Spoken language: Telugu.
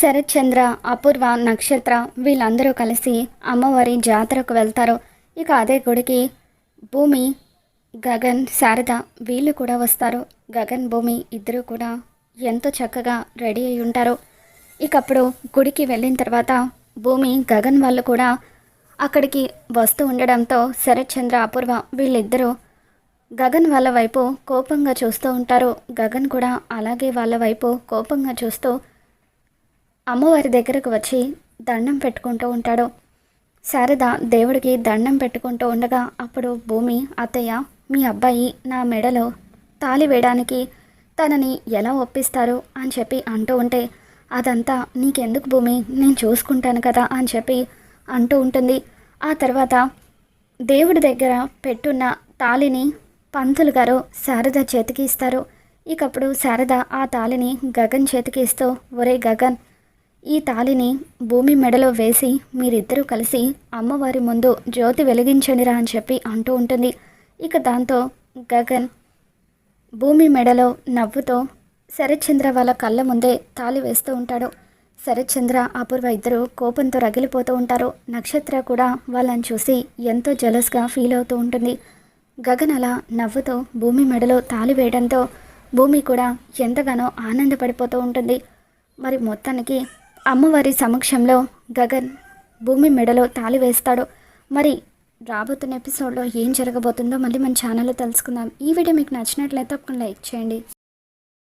శరత్చంద్ర అపూర్వ నక్షత్ర వీళ్ళందరూ కలిసి అమ్మవారి జాతరకు వెళ్తారు. ఇక అదే గుడికి భూమి గగన్ శారద వీళ్ళు కూడా వస్తారు. గగన్ భూమి ఇద్దరు కూడా ఎంతో చక్కగా రెడీ అయి ఉంటారు. ఇకప్పుడు గుడికి వెళ్ళిన తర్వాత భూమి గగన్ వాళ్ళు కూడా అక్కడికి వస్తూ ఉండడంతో శరత్చంద్ర అపూర్వ వీళ్ళిద్దరూ గగన్ వాళ్ళ వైపు కోపంగా చూస్తూ ఉంటారు. గగన్ కూడా అలాగే వాళ్ళ వైపు కోపంగా చూస్తూ అమ్మవారి దగ్గరకు వచ్చి దండం పెట్టుకుంటూ ఉంటాడు. శారద దేవుడికి దండం పెట్టుకుంటూ ఉండగా అప్పుడు భూమి అత్తయ్య మీ అబ్బాయి నా మెడలో తాళి వేయడానికి తనని ఎలా ఒప్పిస్తారు అని చెప్పి అంటూ ఉంటే అదంతా నీకెందుకు భూమి? నేను చూసుకుంటాను కదా అని చెప్పి అంటూ ఉంటుంది. ఆ తర్వాత దేవుడి దగ్గర పెట్టున్న తాళిని పంతులు గారు శారద చేతికి ఇస్తారు. ఇకప్పుడు శారద ఆ తాళిని గగన్ చేతికి ఇస్తూ ఒరే గగన్ ఈ తాళిని భూమి మెడలో వేసి మీరిద్దరూ కలిసి అమ్మవారి ముందు జ్యోతి వెలిగించండిరా అని చెప్పి అంటూ ఉంటుంది. ఇక దాంతో గగన్ భూమి మెడలో నవ్వుతో శరత్చంద్ర వాళ్ళ కళ్ళ ముందే తాళి వేస్తూ ఉంటాడు. శరత్చంద్ర అపూర్వ ఇద్దరు కోపంతో రగిలిపోతూ ఉంటారు. నక్షత్ర కూడా వాళ్ళని చూసి ఎంతో జలస్గా ఫీల్ అవుతూ ఉంటుంది. గగన్ అలా నవ్వుతో భూమి మెడలో తాళి వేయడంతో భూమి కూడా ఎంతగానో ఆనందపడిపోతూ ఉంటుంది. మరి మొత్తానికి అమ్మవారి సమక్షంలో గగన్ భూమి మెడలో తాళి వేస్తాడు. మరి రాబోతున్న ఎపిసోడ్లో ఏం జరగబోతుందో మళ్ళీ మన ఛానల్లో తెలుసుకుందాం. ఈ వీడియో మీకు నచ్చినట్లయితే ఒక లైక్ చేయండి.